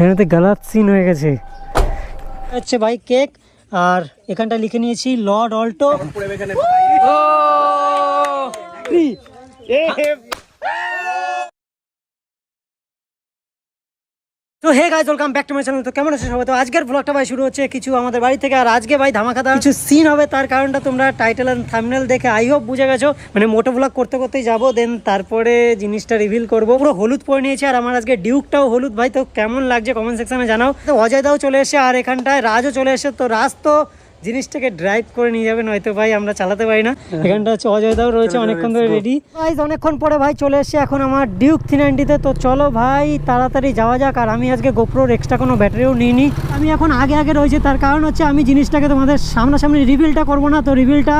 এখানে গালাত সিন হয়ে গেছে। হচ্ছে ভাই কেক আর এখানটা লিখে নিয়েছি লর্ড অল্টো তো hey guys welcome back to my channel তো কেমন আছে সবাই? তো আজকের ব্লগটা ভাই শুরু হচ্ছে কিছু আমাদের বাড়ি থেকে। আর আজকে ভাই ধামাকাদা কিছু সিন হবে, তার কারণটা তোমরা টাইটেল অ্যান্ড থামনেল দেখে আই হোপ বুঝে গেছো। মানে মোটো ব্লগ করতে করতেই যাব দেন তারপরে জিনিসটা রিভিল করব। পুরো হলুদ পরে নিয়েছে, আর আমার আজকে ডিউকটাও হলুদ। ভাই, তো কেমন লাগছে কমেন্ট সেকশনে জানাও। তো অজয় দাও চলে এসে আর এখানটায় রাজও চলে এসে তো রাজ তো জিনিসটাকে ড্রাইভ করে নিয়ে যাবে নয়তো ভাই আমরা চালাতে পারি না। এখানটা হচ্ছে অজয় দাও রয়েছে অনেকক্ষণ ধরে রেডি ভাই অনেকক্ষণ পরে ভাই চলে এসেছে এখন আমার ডিউক থ্রি নাইনটিতে তো চলো ভাই তাড়াতাড়ি যাওয়া যাক। আর আমি আজকে গোপ্রোর এক্সট্রা কোনো ব্যাটারিও নিইনি। আমি এখন আগে আগে রয়েছে তার কারণ হচ্ছে আমি জিনিসটাকে তোমাদের সামনাসামনি রিভিলটা করব না। তো রিভিলটা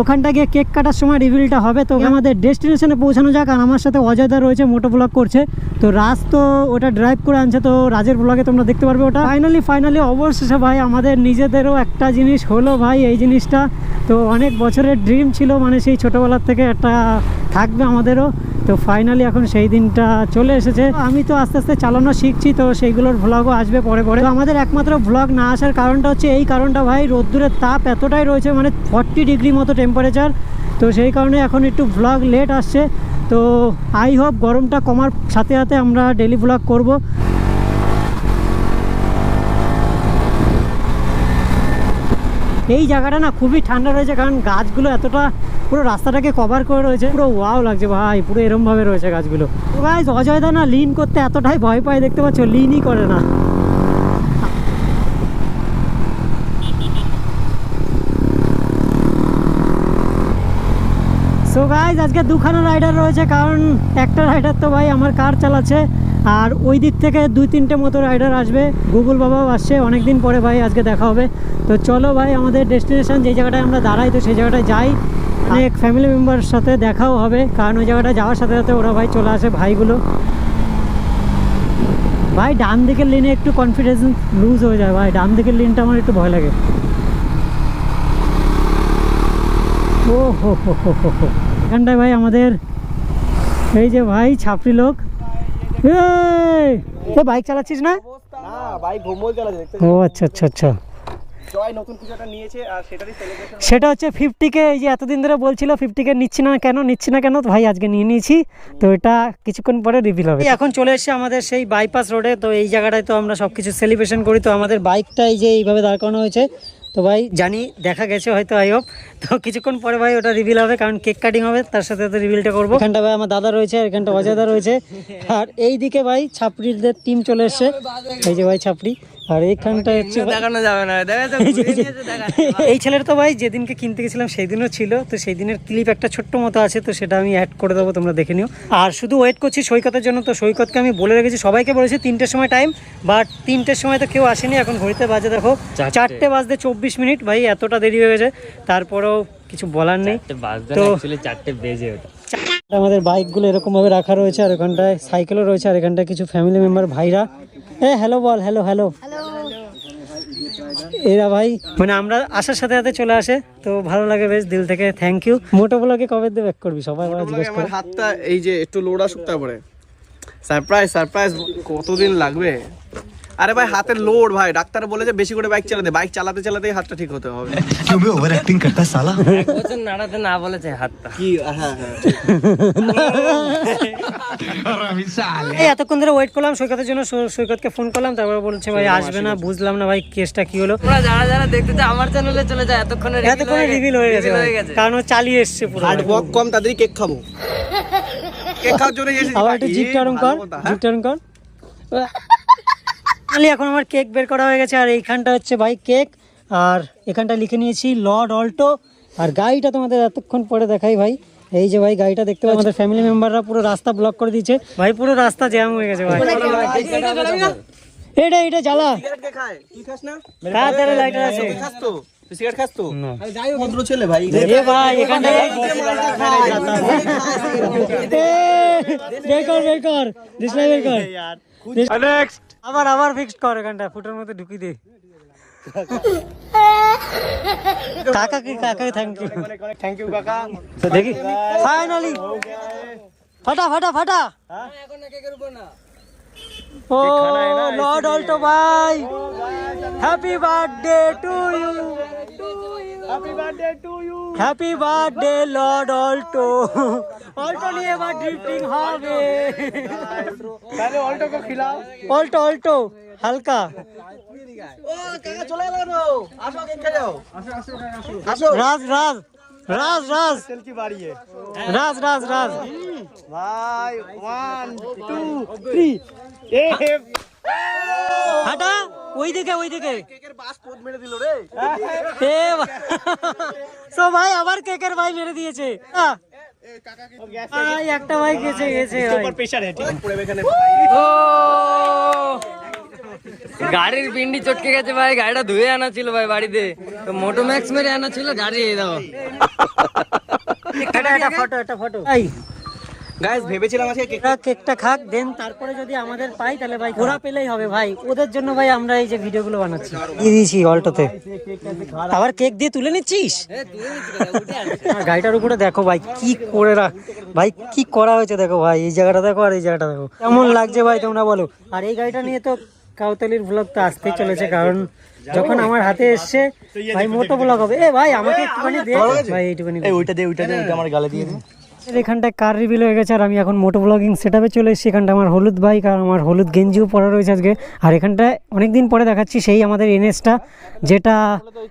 ওখানটা গিয়ে কেক কাটার সময় রিভিলটা হবে। তো আমাদের ডেস্টিনেশনে পৌঁছানো যাক। আর আমার সাথে অজয়দা রয়েছে মোটো ব্লগ করছে। তো রাজ তো ওটা ড্রাইভ করে আনছে তো রাজের ব্লগে তোমরা দেখতে পারবে ওটা। ফাইনালি ফাইনালি অবশেষে ভাই আমাদের নিজেদেরও একটা জিনিস হলো ভাই এই জিনিসটা। তো অনেক বছরের ড্রিম ছিল মানে সেই ছোটোবেলার থেকে একটা থাকবে আমাদেরও। তো ফাইনালি এখন সেই দিনটা চলে এসেছে। আমি তো আস্তে আস্তে চালানো শিখছি, তো সেইগুলোর ভ্লগও আসবে পরে পরে। আমাদের একমাত্র ভ্লগ না আসার কারণটা হচ্ছে, এই কারণটা ভাই, রোদ্দুরের তাপ এতটাই রয়েছে মানে ফর্টি ডিগ্রি মতো টেম্পারেচার তো সেই কারণে এখন একটু ভ্লগ লেট আসছে। তো আই হোপ গরমটা কমার সাথে সাথে আমরা ডেলি ভ্লগ করব। এই জায়গাটা না খুবই ঠান্ডা রয়েছে, কারণ গাছগুলো এতটা পুরো রাস্তাটাকে কভার করে রয়েছে। পুরো ওয়াও লাগছে ভাই, পুরো এরম ভাবে রয়েছে গাছগুলো। তো গাইজ অজয় দা না লিন করতে এতটাই ভয় পায়, দেখতে পাচ্ছ লিনই করে না। সো গাইজ আজকে দুখানা রাইডার রয়েছে, কারণ একটা রাইডার তো ভাই আমার কার চালাচ্ছে। আর ওই দিক থেকে দুই তিনটে মতো রাইডার আসবে। গুগল বাবাও আসছে অনেক দিন পরে ভাই আজকে দেখা হবে। তো চলো ভাই, আমাদের ডেস্টিনেশন যে জায়গাটায় আমরা দাঁড়াই, তো সেই জায়গাটায় যাই। অনেক ফ্যামিলি মেম্বার সাথে দেখাও হবে, কারণ ওই জায়গাটায় যাওয়ার সাথে সাথে ওরা ভাই চলে আসে ভাইগুলো। ভাই, ডান দিকের লিনে একটু কনফিডেন্স লুজ হয়ে যায় ভাই, ডান দিকের লিনটা আমার একটু ভয় লাগে। ও হো হো হো হো। এখানটায় ভাই আমাদের, এই যে ভাই, ছাপড়ি লোক। এ বাইক চালাচ্ছিস না? না বাইক ভোমল চালাচ্ছে দেখতে ও আচ্ছা আচ্ছা আচ্ছা। জয় নতুন কিছু একটা নিয়েছে আর সেটারই সেলিব্রেশন সেটা হচ্ছে ফিফটিকে এই যে এতদিন ধরে বলছিল ফিফটিকে নিচ্ছি না কেন নিচ্ছি না কেন ভাই আজকে নিয়ে নিয়েছি। তো এটা কিছুক্ষণ পরে রিভিল হবে। এখন চলে এসেছে আমাদের সেই বাইপাস রোডে তো এই জায়গাটায় তো আমরা সব কিছু সেলিব্রেশন করি তো আমাদের বাইকটা এই যে এইভাবে দাঁড় করানো হয়েছে তো ভাই, জানি, দেখা গেছে হয়তো আই হোপ তো কিছুক্ষণ পরে ভাই, ওটা রিভিল হবে, কারণ কেক কাটিং হবে, তার সাথে তো রিভিলটা করব। এখানটা ভাই, আমার দাদা রয়েছে, আর এখানটা অজাদা রয়েছে। আর এই দিকে ভাই, ছাপড়িদের টিম চলে এসছে। এই যে ভাই, ছাপড়ি। আর এইখানটা হচ্ছে দেখানো যাবে না। দেখা এই ছেলেটা তো ভাই যেদিনকে কিনতে গেছিলাম সেই দিনও ছিল তো সেই দিনের ক্লিপ একটা ছোট্ট মতো আছে তো সেটা আমি অ্যাড করে দেবো তোমরা দেখে নিও। আর শুধু ওয়েট করছি সৈকতের জন্য তো সৈকতকে আমি বলে রেখেছি সবাইকে বলেছি তিনটের সময় টাইম বাট তিনটের সময় তো কেউ আসেনি এখন ঘড়িতে বাজে দেখো। চারটে। বাজতে চব্বিশ মিনিট ভাই এতটা দেরি হয়ে গেছে তারপরেও কিছু বলার নেই। তো চারটে বেজে ওটা আমাদের বাইকগুলো এরকমভাবে রাখা রয়েছে আর এখানটায় সাইকেলও রয়েছে আর এখানটায় কিছু ফ্যামিলি মেম্বার ভাইরা। এ হ্যালো বল হ্যালো হ্যালো এরা ভাই মানে আমরা আসার সাথে সাথে চলে আসে তো ভালো লাগে বেশ দিল থেকে থ্যাংক ইউ মোটো ব্লগে কবে দিয়ে ব্যাক করবি? সবাই জিজ্ঞেস করে। হাতটা এই যে একটু লোড়া আসুক তারপরে। সারপ্রাইজ সারপ্রাইজ কতদিন লাগবে? আরে ভাই হাতের লোড ভাই। ডাক্তার বলে যে বেশি করে বাইক চালাতে। বাইক চালাতে চালাতে হাতটা ঠিক হতে হবে। তুমি ওভার অ্যাক্টিং করতা সালা ওজন নাড়াতে না বলেছে হাতটা। কি? হ্যাঁ, হ্যাঁ, হ্যাঁ। এতক্ষণ ধরে ওয়েট করলাম সৈকতের জন্য সৈকতকে ফোন করলাম তারপর বলছে ভাই আসবে না। বুঝলাম না ভাই কেসটা কি হলো। তোমরা দেখতে আমার চ্যানেলে চলে যায় এতক্ষণে রিভিল হয়ে গেছে। কারণ চালিয়ে বক কম তাদেরই কেক খাব। ফাইনালি এখন আমার কেক বের করা হয়ে গেছে আর এইখানটা হচ্ছে ভাই কেক আর এখানটা লিখে নিয়েছি লর্ড অল্টো আর গাড়িটা তোমাদের এতক্ষণ পরে দেখাই ভাই এই যে ভাই গাড়িটা দেখতে পাচ্ছি আমাদের ফ্যামিলি মেম্বাররা পুরো রাস্তা ব্লক করে দিয়েছে ভাই পুরো রাস্তা জ্যাম হয়ে গেছে ভাই এটা এটা জ্বালা সিগারেট কে খাস না তাড়াতাড়ি লাইটার আছে খাস তো সিগারেট খাস তো না। ভদ্র ছেলে ভাই এ ভাই এখানটা বের কর বের কর ডিসপ্লে বের কর আবার আবার ফিক্সড কর এখানটা ফুটের মধ্যে ঢুকি দে। কাকা কি কাকা থ্যাংক ইউ থ্যাংক ইউ কাকা। তো দেখি। ফাইনালি ফাটা ফাটা ফাটা। ও লর্ড অল্টো ভাই। Happy birthday to you happy birthday to you happy birthday lord Alto Alto নিয়ে এবার ড্রিফটিং হবে। তাহলে অল্টো কো খিলাও। অল্টো অল্টো হালকা। ও কাকা চলে গেল কেন? আসো খেয়ে যাও। আসো। রাজ রাজ। রাজ রাজ। সেলফি বাড়িয়ে রাজ রাজ রাজ। ভাই ওয়ান টু থ্রি এ হাঁটা ওই দিকে ওই দিকে। কেকের বাস পোদ মেরে দিল রে। এ সো ভাই আবার কেকের ভাই মেরে দিয়েছে। আহ, ভাই একটা ভাই গেছে গেছে ভাই। প্রেসার হেঁটে পড়ে এখানে ও। গাড়ির পিন্ডি চটকে গেছে ভাই গাড়িটা ধুয়ে আনা ছিল ভাই বাড়িতে। তো মোটো ম্যাক্স মেরে আনা ছিল গাড়ি এই দাও একটা ফটো একটা ফটো। গাইস ভেবেছিলাম আজকে কেকটা খাক দেন তারপরে যদি আমাদের পাই তাহলে ভাই ঘোরা পেলেই হবে ভাই। ওদের জন্য ভাই আমরা এই যে ভিডিওগুলো বানাচ্ছি। দিয়ে দিয়েছি অল্টোতে। আবার কেক দিয়ে তুলে নিচ্ছিস? গাড়িটার উপরে দেখো ভাই কি করে রাখ ভাই কি করা হয়েছে দেখো ভাই এই জায়গাটা দেখো আর এই জায়গাটা দেখো। কেমন লাগছে ভাই তোমরা বলো। আর এই গাড়িটা নিয়ে তো কাউতালির ব্লগ তো আসতেই চলেছে কারণ যখন আমার হাতে এসছে ভাই মোটো ব্লগ হবে। এ ভাই আমাকে একটুখানি দে। ভাই এইটুখানি। ওইটা দে ওইটা দে ওইটা আমার গালে দিয়ে দে। এখানটায় কার রিভিল হয়ে গেছে আর আমি এখন মোটো ব্লগিং সেট আপে চলে এসেছি। এখানটা আমার হলুদ বাইক আর আমার হলুদ গেঞ্জিও পরা রয়েছে আজকে। আর এখানটায় অনেকদিন পরে দেখাচ্ছি সেই আমাদের এনএসটা যেটা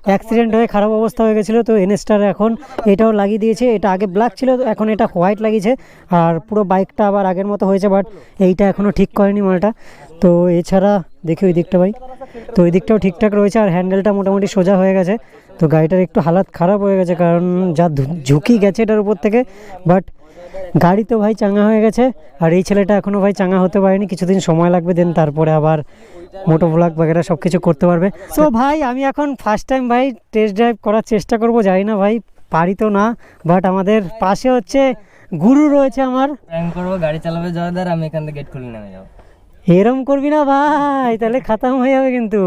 অ্যাক্সিডেন্ট হয়ে খারাপ অবস্থা হয়ে গেছিল। তো এনএসটার এখন এটাও লাগিয়ে দিয়েছে। এটা আগে ব্ল্যাক ছিল তো এখন এটা হোয়াইট লাগিয়েছে। আর পুরো বাইকটা আবার আগের মতো হয়েছে বাট এইটা এখনও ঠিক করেনি মালটা। তো এছাড়া দেখি ওই দিকটা ভাই। তো ওই দিকটাও ঠিকঠাক রয়েছে আর হ্যান্ডেলটা মোটামুটি সোজা হয়ে গেছে। তো গাড়িটার একটু হালাত খারাপ হয়ে গেছে কারণ যা ঝুঁকি গেছে এটার উপর থেকে। বাট গাড়ি তো ভাই চাঙা হয়ে গেছে আর এই ছেলেটা এখনও ভাই চাঙা হতে পারেনি। কিছুদিন সময় লাগবে দেন তারপরে আবার মোটো ব্লগ বাগেরা সব কিছু করতে পারবে। তো ভাই, আমি এখন ফার্স্ট টাইম ভাই টেস্ট ড্রাইভ করার চেষ্টা করব। জানি না ভাই, পারি তো না। বাট আমাদের পাশে হচ্ছে গুরু রয়েছে আমার। গাড়ি চালাবে জয়দার, আমি এখান থেকে গেট খুলে নেমে যাব। এরম করবি না ভাই তাহলে খাতাম হয়ে যাবে কিন্তু।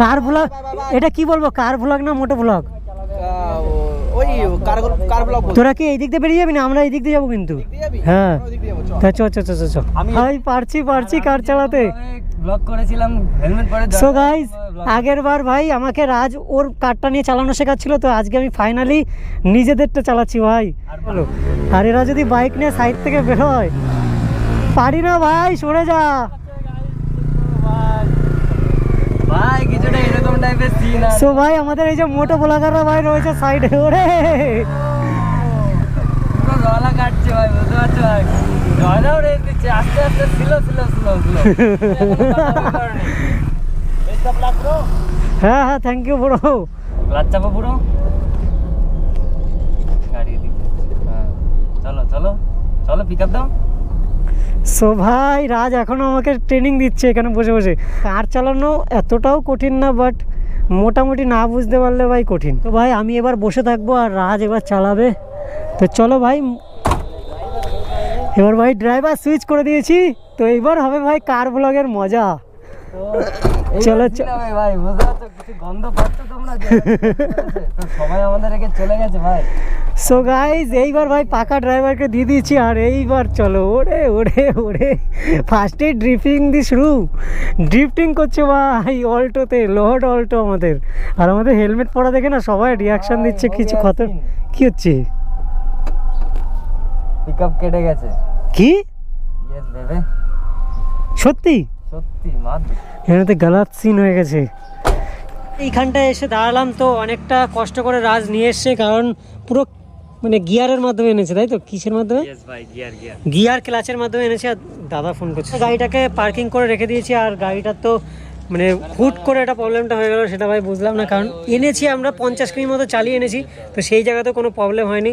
কার ব্লগ এটা কি বলব কার ব্লগ না মোটো ব্লগ ওই কার কার ব্লগ তোরা কি এই দিক দিয়ে বেরিয়ে যাবি না? আমরা এই দিক দিয়ে যাব কিন্তু। হ্যাঁ। তা চ চ চ চ ভাই পারছি পারছি কার চালাতে। ব্লগ করেছিলাম হেলমেট পরে সো গাইস আগের বার ভাই আমাকে রাজ ওর কারটা নিয়ে চালানো শেখাচ্ছিল তো আজকে আমি ফাইনালি নিজেদেরটা চালাচ্ছি ভাই। আর এরা যদি বাইক নিয়ে সাইড থেকে বেরোয় পারি না ভাই সরে যা। ভাই কিছুটা এরকম টাইপের সিন সো ভাই আমাদের এই যে মোটো ব্লগাররা ভাই রয়েছে সাইডে ওরে। গলা কাটছে ভাই বুঝতে পারছ ভাই? রেস দিচ্ছে আস্তে আস্তে স্লো স্লো স্লো স্লো হ্যাঁ হ্যাঁ থ্যাংক ইউ ব্রো ক্লাচ চাপো পুরো। গাড়ি দিকে হ্যাঁ। চলো চলো চলো পিক আপ দাও। সো ভাই, রাজ এখনও আমাকে ট্রেনিং দিচ্ছে এখানে বসে বসে। কার চালানো এতটাও কঠিন না বাট মোটামুটি না বুঝতে পারলে ভাই কঠিন। তো ভাই, আমি এবার বসে থাকব আর রাজ এবার চালাবে। তো চলো ভাই, এবার ভাই ড্রাইভার সুইচ করে দিয়েছি। তো এবার হবে ভাই কার ব্লগের মজা। চলো ভাই? বুঝতে পারছ? কিছু গন্ধ পাচ্ছ তোমরা? সবাই আমাদের রেখে চলে গেছে ভাই। সো গাইজ এইবার ভাই পাকা ড্রাইভারকে দিয়ে দিয়েছি আর এইবার চলো ওরে ওরে ওরে। ফার্স্টে ড্রিফটিং দি শুরু। ড্রিফটিং করছে ভাই অল্টোতে লোহড অল্টো আমাদের। আর আমাদের হেলমেট পরা দেখে না সবাই রিয়াকশন দিচ্ছে কিছু কত কি হচ্ছে? পিক আপ কেটে গেছে। কি? সত্যি? সত্যি এখানে গালাত সিন হয়ে গেছে। এইখানটায় এসে দাঁড়ালাম তো অনেকটা কষ্ট করে রাজ নিয়ে এসছে কারণ পুরো মানে গিয়ারের মাধ্যমে এনেছে তাই তো? কিসের মাধ্যমে? গিয়ার গিয়ার গিয়ার ক্লাচের মাধ্যমে এনেছে আর দাদা ফোন করছে। গাড়িটাকে পার্কিং করে রেখে দিয়েছি আর গাড়িটার তো মানে হুট করে একটা প্রবলেমটা হয়ে গেল, সেটা ভাই বুঝলাম না, কারণ এনেছি আমরা পঞ্চাশ কিমি মতো চালিয়ে এনেছি, তো সেই জায়গাতে কোনো প্রবলেম হয়নি।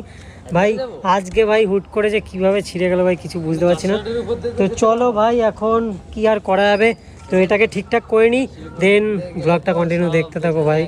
ভাই, আজকে ভাই হুট করে যে কীভাবে ছিঁড়ে গেল ভাই কিছু বুঝতে পারছি না। তো চলো ভাই, এখন কি আর করা যাবে? তো এটাকে ঠিকঠাক করে নিই দেন ব্লগটা কন্টিনিউ দেখতে থাকো ভাই।